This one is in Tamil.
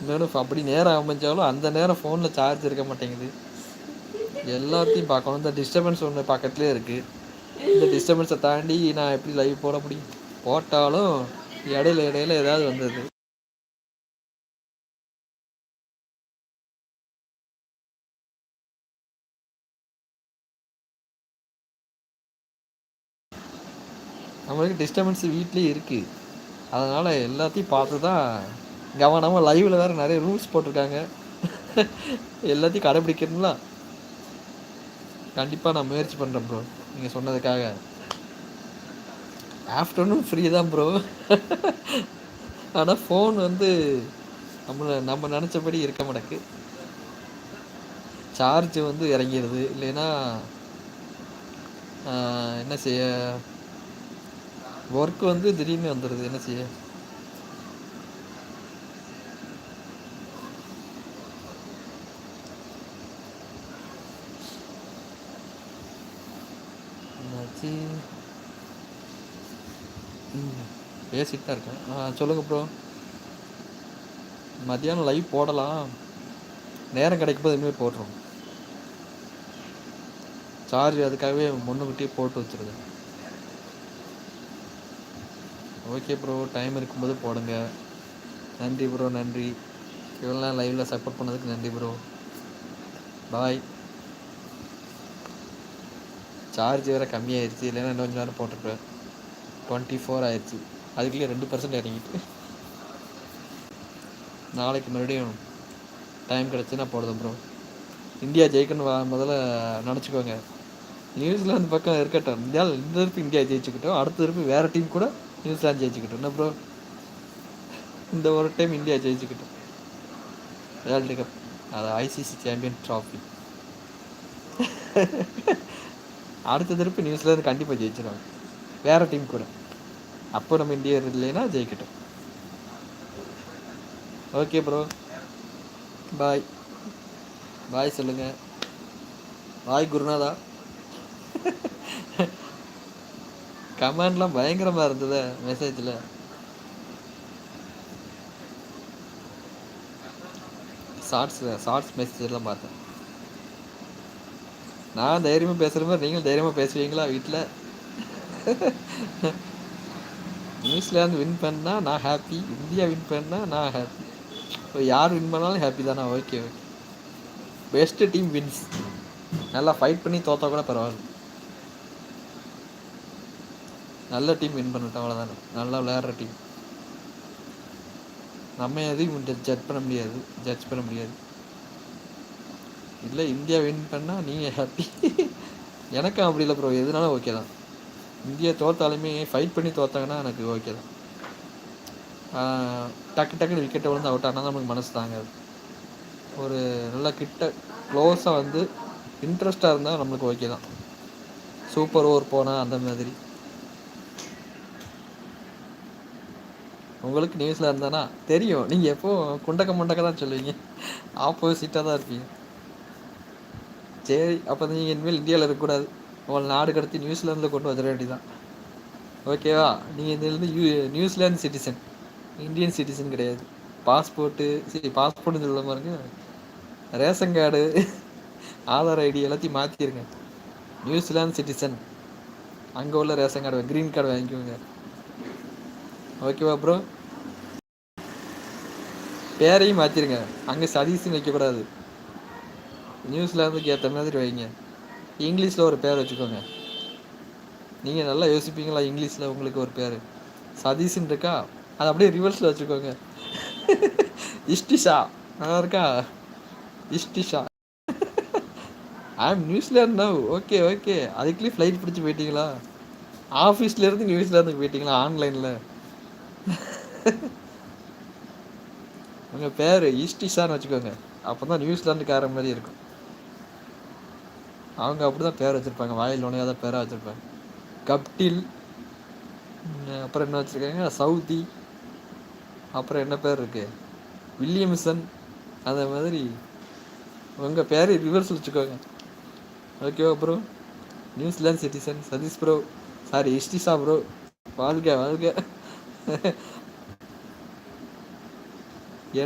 இன்னொன்று அப்படி நேரம் அமைஞ்சாலும் அந்த நேரம் ஃபோனில் சார்ஜ் இருக்க மாட்டேங்குது. எல்லாத்தையும் பார்க்கணும். இந்த டிஸ்டர்பன்ஸ் ஒன்று பக்கத்துலேயே இருக்குது இந்த டிஸ்டர்பன்ஸை தாண்டி நான் எப்படி லைவ் போட முடியும்? போட்டாலும் இடையில இடையில ஏதாவது வந்தது. நம்மளுக்கு டிஸ்டர்பன்ஸ் வீட்லேயே இருக்குது அதனால் எல்லாத்தையும் பார்த்து தான் கவனமாக லைவில் வேறு நிறைய ரூல்ஸ் போட்டிருக்காங்க. எல்லாத்தையும் கடைப்பிடிக்கணுங்களா கண்டிப்பாக நான் முயற்சி பண்ணுறேன் ப்ரோ நீங்கள் சொன்னதுக்காக. ஆஃப்டர்நூன் ஃப்ரீ தான் ப்ரோ ஆனால் ஃபோன் வந்து நம்மளை நம்ம நினச்சபடி இருக்க மாட்டேக்கு சார்ஜ் வந்து இறங்கிடுது இல்லைன்னா என்ன செய்ய? ஒர்க் வந்து திடீர்னு வந்துடுது என்ன செய்ய? என்னாச்சு பேசிட்டு தான் இருக்கேன். ஆ சொல்லுங்கள் ப்ரோ மத்தியானம் லைவ் போடலாம். நேரம் கிடைக்கும் போது இனிமேல் போடுறோம் சார்ஜ் அதுக்காகவே முன்னுக்கிட்டே போட்டு வச்சுருது ஓகே ப்ரோ டைம் இருக்கும்போது போடுங்க. நன்றி ப்ரோ நன்றி. இவெல்லாம் லைவில் சப்போர்ட் பண்ணதுக்கு நன்றி ப்ரோ பாய் சார்ஜ் வேறு கம்மியாயிருச்சு. இல்லைன்னா இன்னும் கொஞ்சம் நேரம் போட்டிருப்பேன். டுவெண்ட்டி ஃபோர் ஆயிடுச்சு அதுக்குள்ளே ரெண்டு பர்சன்ட் இறங்கிட்டு. நாளைக்கு மறுபடியும் டைம் கிடச்சி நான் போடுதேன் ப்ரோ இந்தியா ஜெயிக்கணும் முதல்ல நினச்சிக்கோங்க. நியூசிலாந்து பக்கம் இருக்கட்டும். இந்தியாவில் இந்த திருப்பி இந்தியா ஜெயிச்சுக்கிட்டோம். அடுத்த திருப்பி வேறு டீம் கூட நியூசிலாந்து ஜெயிச்சுக்கிட்டோம். என்ன ப்ரோ இந்த ஒரு டைம் இந்தியா ஜெயிச்சுக்கிட்டோம். வேர்ல்டு கப் அது ஐசிசி சாம்பியன் ட்ராஃபி அடுத்த திருப்பி நியூசிலாந்து கண்டிப்பாக ஜெயிச்சிருவாங்க வேறு டீம் கூட. அப்போ நம்ம இந்தியா இல்லைன்னா ஜெயிக்கட்டும். ஓகே ப்ரோ பாய் பாய் சொல்லுங்கள் பாய் குருநாதா. கமெண்ட்லாம் பயங்கரமாக இருந்தது மெசேஜில் ஷார்ட்ஸ் ஷார்ட்ஸ் மெசேஜ்லாம் பார்த்தேன். நான் தைரியமாக பேசுகிற மாதிரி நீங்களும் தைரியமாக பேசுவீங்களா வீட்டில் நியூசிலாந்து வின் பண்ணால் நான் ஹாப்பி இந்தியா வின் பண்ணால் நான் ஹாப்பி இப்போ யார் வின் பண்ணாலும் ஹாப்பி தானே. Okay okay best team wins நல்லா ஃபைட் பண்ணி தோத்தா கூட பரவாயில்ல. நல்ல டீம் வின் பண்ணிட்டோம் அவ்வளோதானே நல்லா விளையாடுற டீம் நம்ம எதையும் ஜட்ஜ் பண்ண முடியாது. ஜட்ஜ் பண்ண முடியாது. இல்லை இந்தியா வின் பண்ணால் நீங்கள் ஹாப்பி எனக்கும் அப்படி இல்லை ப்ரோ எதுனாலும் ஓகே தான். இந்தியா தோற்றாலுமே ஃபைட் பண்ணி தோற்றாங்கன்னா எனக்கு ஓகே தான். டக்கு டக்குன்னு விக்கெட்டை விழுந்து அவுட் ஆனால் தான் நமக்கு மனசு தாங்காது. ஒரு நல்ல கிட்ட க்ளோஸாக வந்து இன்ட்ரெஸ்ட்டாக இருந்தால் நம்மளுக்கு ஓகே தான். சூப்பர் ஓவர் போனால் அந்த மாதிரி. உங்களுக்கு நியூஸில் இருந்தானா? தெரியும். நீங்கள் எப்போ குண்டக்க முண்டக்க தான் சொல்லுவீங்க. ஆப்போசிட்டாக தான் இருப்பீங்க. சரி அப்போ நீங்கள் இனிமேல் இந்தியாவில் இருக்கக்கூடாது. உங்களை நாடு கடத்தி நியூசிலாந்தில் கொண்டு வந்துட வேண்டியதான் ஓகேவா நீங்கள் இதுலேருந்து you New Zealand citizen Indian citizen கிடையாது. பாஸ்போர்ட்டு சரி பாஸ்போர்ட்னு சொல்ல பாருங்க. ரேஷன் கார்டு ஆதார் ஐடி எல்லாத்தையும் மாற்றிடுங்க நியூசிலாந்து சிட்டிசன் அங்கே உள்ள ரேஷன் கார்டு க்ரீன் கார்டு வாங்கிக்கோங்க. ஓகேவா ப்ரோ பேரையும் மாற்றிடுங்க அங்கே சதீஷ்னு வைக்கக்கூடாது. நியூஸ்லாந்துக்கு ஏற்ற மாதிரி வைங்க. இங்கிலீஷில் ஒரு பேர் வச்சுக்கோங்க. நீங்கள் நல்லா யோசிப்பீங்களா? இங்கிலீஷில் உங்களுக்கு ஒரு பேர். சதீஷ்ன்னு இருக்கா? அது அப்படியே ரிவர்ஸில் வச்சுக்கோங்க. இஷ்டிஷா. நல்லா இருக்கா? இஷ்டிஷா. I am New Zealand now okay okay அதுக்குள்ளே ஃப்ளைட் பிடிச்சி போயிட்டீங்களா? ஆஃபீஸ்லேருந்து நியூசிலாந்துக்கு போயிட்டீங்களா? ஆன்லைனில் உங்கள் பேர் ஈஸ்டிஷான்னு வச்சுக்கோங்க. அப்போ தான் நியூசிலாந்துக்கார மாதிரி இருக்கும். அவங்க அப்படி தான் பேர் வச்சுருப்பாங்க. வாயில் நுழையாத பேராக வச்சுருப்பாங்க. கப்டில் அப்புறம் என்ன வச்சுருக்காங்க? சவுதி அப்புறம் என்ன பேர் இருக்குது வில்லியம்சன் அந்த மாதிரி. உங்கள் பேர் ரிவர்ஸ் வச்சுக்கோங்க. ஓகேவா bro New Zealand citizen Satish bro sorry இஷ்டிஷா bro வாழ்க வாழ்க.